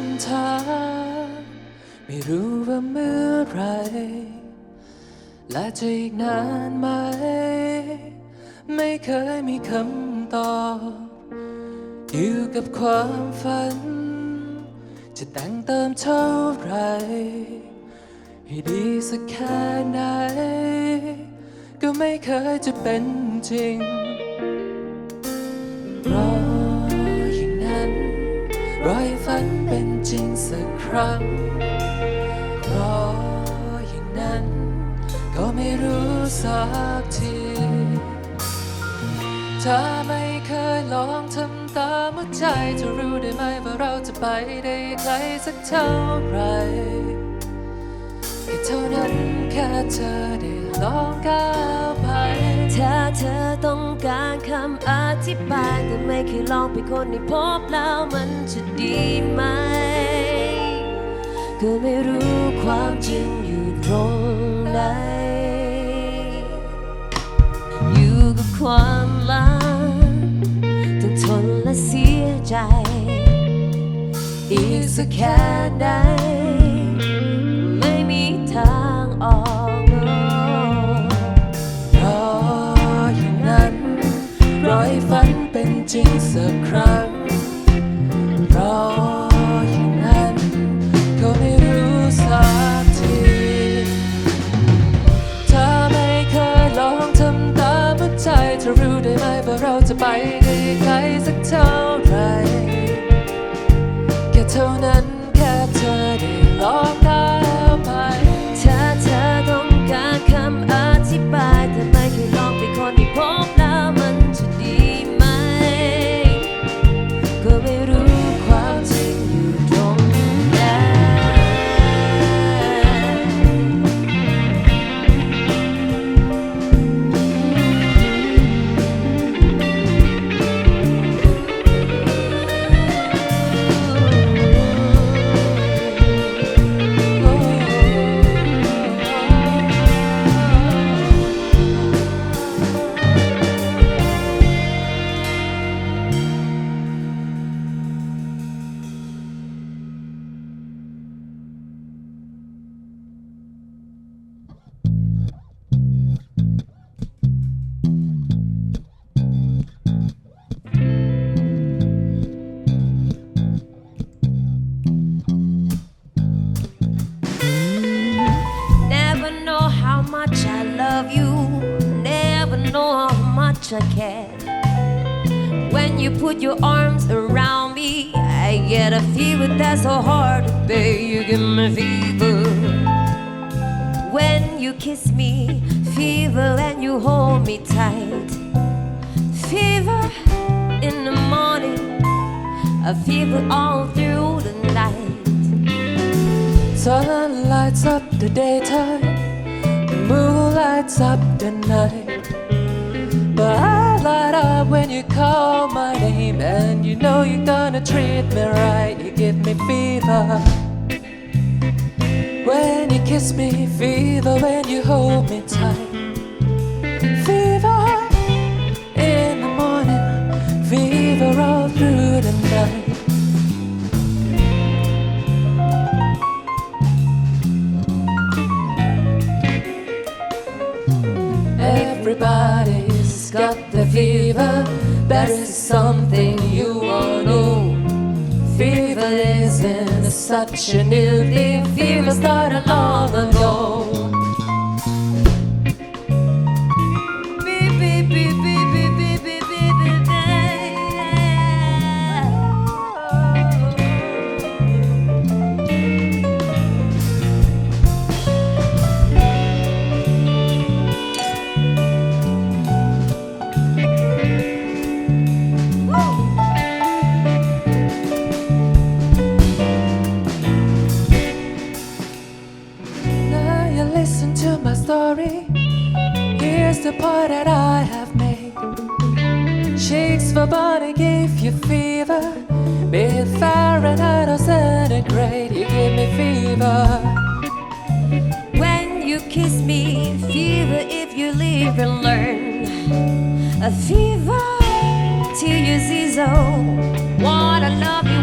ำถามไม่รู้ว่าเมื่อไร และจะอีกนานไหม ไม่เคยมีคำตอบอยู่กับความฝัน จะแต่งเติมเท่าไร ให้ดีสักแค่ไหน ก็ไม่เคยจะเป็นจริงรออย่างนั้นรอย สักครั้งรออย่างนั้น ก็ไม่รู้สักทีถ้าไม่เคยลองทำตามหัวใจจะรู้ได้ไหมว่าเราจะไปได้ไกลสักเท่าไรแค่เท่านั้นแค่เธอได้ลองก้าวไป ถ้าเธอต้องการคำอธิบายแต่ไม่เคยลองไปคนให้พบแล้วมันจะดีไหม ธอไม่รู้ความจริงอยู่ตรงไหน อยู่กับความลังต้องทนและเสียใจ อีกสักแค่ไหน จะไปได้ไกลสักเท่าไรแค่เท่านั้น When you put your arms around me, I get a fever that's so hard to. You give me fever. When you kiss me, fever and you hold me tight. Fever in the morning, a fever all through the night. Sun lights up the daytime, moon lights up the know you're gonna treat me right. You give me fever when you kiss me, fever when you hold me tight. Fever in the morning, fever all through the night. Everybody's got the fever. That is something you all know. Fever isn't such an ill thing. Fever started long ago. The part that I have made. Shakes for body give you fever. Be it Fahrenheit or centigrade, you give me fever. When you kiss me, fever if you live and learn. A fever till you see so. What a lovely way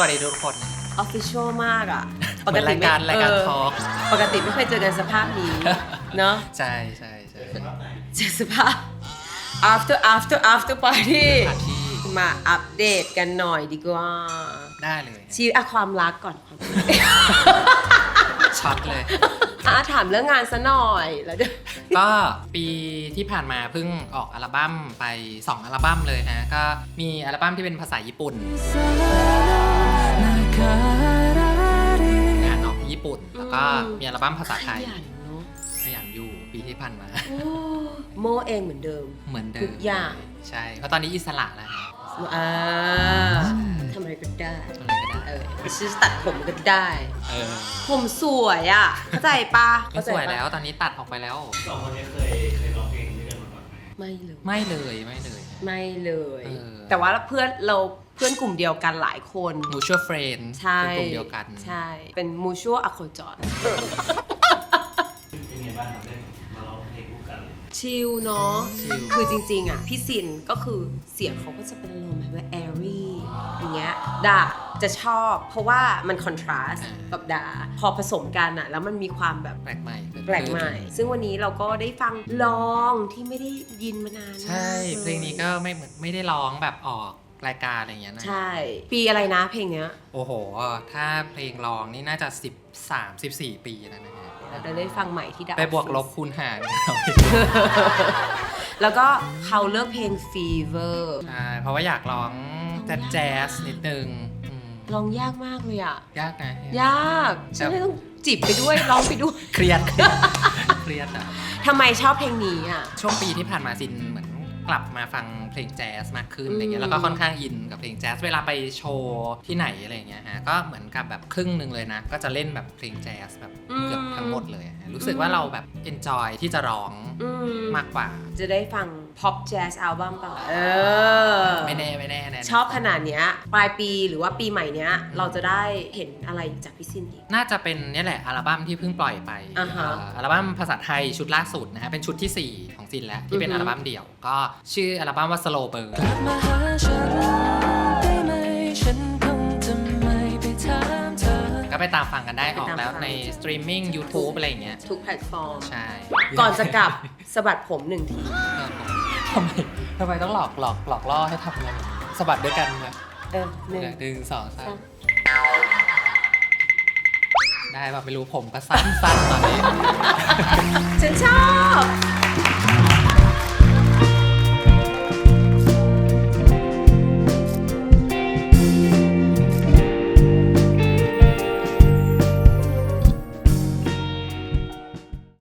วัสดีทุกคนนะออฟฟิเชียลมากอะเหมือนรายการไม่รายการเ talk ปกติไม่เคยเจอกันสภาพนี้ เนาะใช่ใช่ใช่เจอสภาพ after after after party ปาร์ตี้มาอัปเดตกันหน่อยดีกว่า ได้เลยชีวิตอะความรักก่อนความรักช็อตเลยอะถามเรื่องงานซะหน่อยแล้วเดี๋ยวก็ปีที่ผ่านมาเพิ่งออกอัลบั้มไป 2 อัลบั้มเลยฮะ ก็มีอัลบั้มที่เป็นภาษาญี่ปุ่น ปุ่น แล้วก็มีอัลบั้มภาษาไทยขยันเนอะขยันอยู่ปีที่ผ่านมา โอ้โมเองเหมือนเดิม เหมือนเดิมทุกอย่าง ใช่ เพราะตอนนี้อิสระแล้วฮะอ่าทำอะไรก็ได้ทำอะไรก็ได้เออชื่อตัดผมก็ได้ เออผมสวยอะ เข้าใจปะไม่สวยแล้วตอนนี้ตัดออกไปแล้ว สองคนนี้เคยเคยร้องเพลงด้วยกันมาก่อนไหมไม่เลย ไม่เลยไม่เลย ไม่เลย เออ แต่ว่าเพื่อนเรา เพื่อนกลุ่มเดียวกันหลายคน mutual friend ใช่เป็นกลุ่มเดียวกัน ใช่ เป็นมูชัวอะโคจร เป็นไงบ้างครับได้มาร้องเพลงคู่กันชิลเนาะ ชิล คือจริงๆอะพี่ซินก็คือเสียงเขาก็จะเป็นอารมณ์แบบแอรี่อย่างเงี้ยดาจะชอบเพราะว่ามันคอนทราสต์กับดาพอผสมกันอะ แล้วมันมีความแบบแปลกใหม่เดขึ้นแปลกใหม่ ซึ่งวันนี้เราก็ได้ฟังลองที่ไม่ได้ยินมานานใช่มากเพลงนี้ก็ไม่เหมือนไม่ได้ร้องแบบออก รายการอะไรอย่างเงี้ยนะใช่ ปีอะไรนะเพลงเนี้ยโอ้โห ถ้าเพลงร้องนี่น่าจะ 13 14 ปีแล้วนะฮะเราจะได้ฟังใหม่ที่ดาไปบวกลบคูณหารแล้วก็เขาเลือกเพลง Fever ใช่เพราะว่าอยากร้องแจ๊สแจ๊สนิดนึงอืมร้องยากมากเลยอะยากนะยากฉันไม่ต้องจิบไปด้วยร้องไปด้วยเครียดเครียดเครียดอะทำไมชอบเพลงนี้อะช่วงปีที่ผ่านมาซินเหมือน กลับมาฟังเพลงแจ๊สมากขึ้นอะไรเงี้อืยมแล้วก็ค่อนข้างอินกับเพลงแจ๊สเวลาไปโชว์ที่ไหนอะไรเงี้ยฮะก็เหมือนกับแบบครึ่งหนึ่งเลยนะ ก็จะเล่นแบบเพลงแจ๊สแบบเกือบทั้งหมดเลยฮะ รู้สึกว่าเราแบบเอนจอยที่จะร้องอืมมากกว่า จะได้ฟัง pop jazz album ป่ะเออ ไม่แน่ไม่แน่แน่ชอบขนาดเนี้ยปลายปีหรือว่าปีใหม่เนี้ย เราจะได้เห็นอะไรจากพี่ซินอีก น่าจะเป็นเนี่ยแหละอัลบั้มที่เพิ่งปล่อยไปอ่าฮะเอ่ออัลบั้มภาษาไทยชุดล่าสุดนะฮะเป็นชุดที่4ของซินแล้วที่เป็นอือฮึ อัลบั้มเดี่ยว ก็ชื่ออัลบั้มว่า Slow Burn กลับมาหาฉัน ก็ไปตามฟังกันได้ออกแล้วในสตรีมมิ่ง YouTube อะไรอย่างเงี้ย ทุกแพลตฟอร์ม ใช่ก่อนจะกลับสะบัดผมหนึ่งที ทำไมทำไมต้องหลอกหลอกหลอกล่อให้ทำอะไรสะบัดด้วยกันเลยเออหนึ่ง หนึ่งสองสาสามมได้ป่ะไม่รู้ผมก็สั้นๆตอนนี้ ฉันชอบ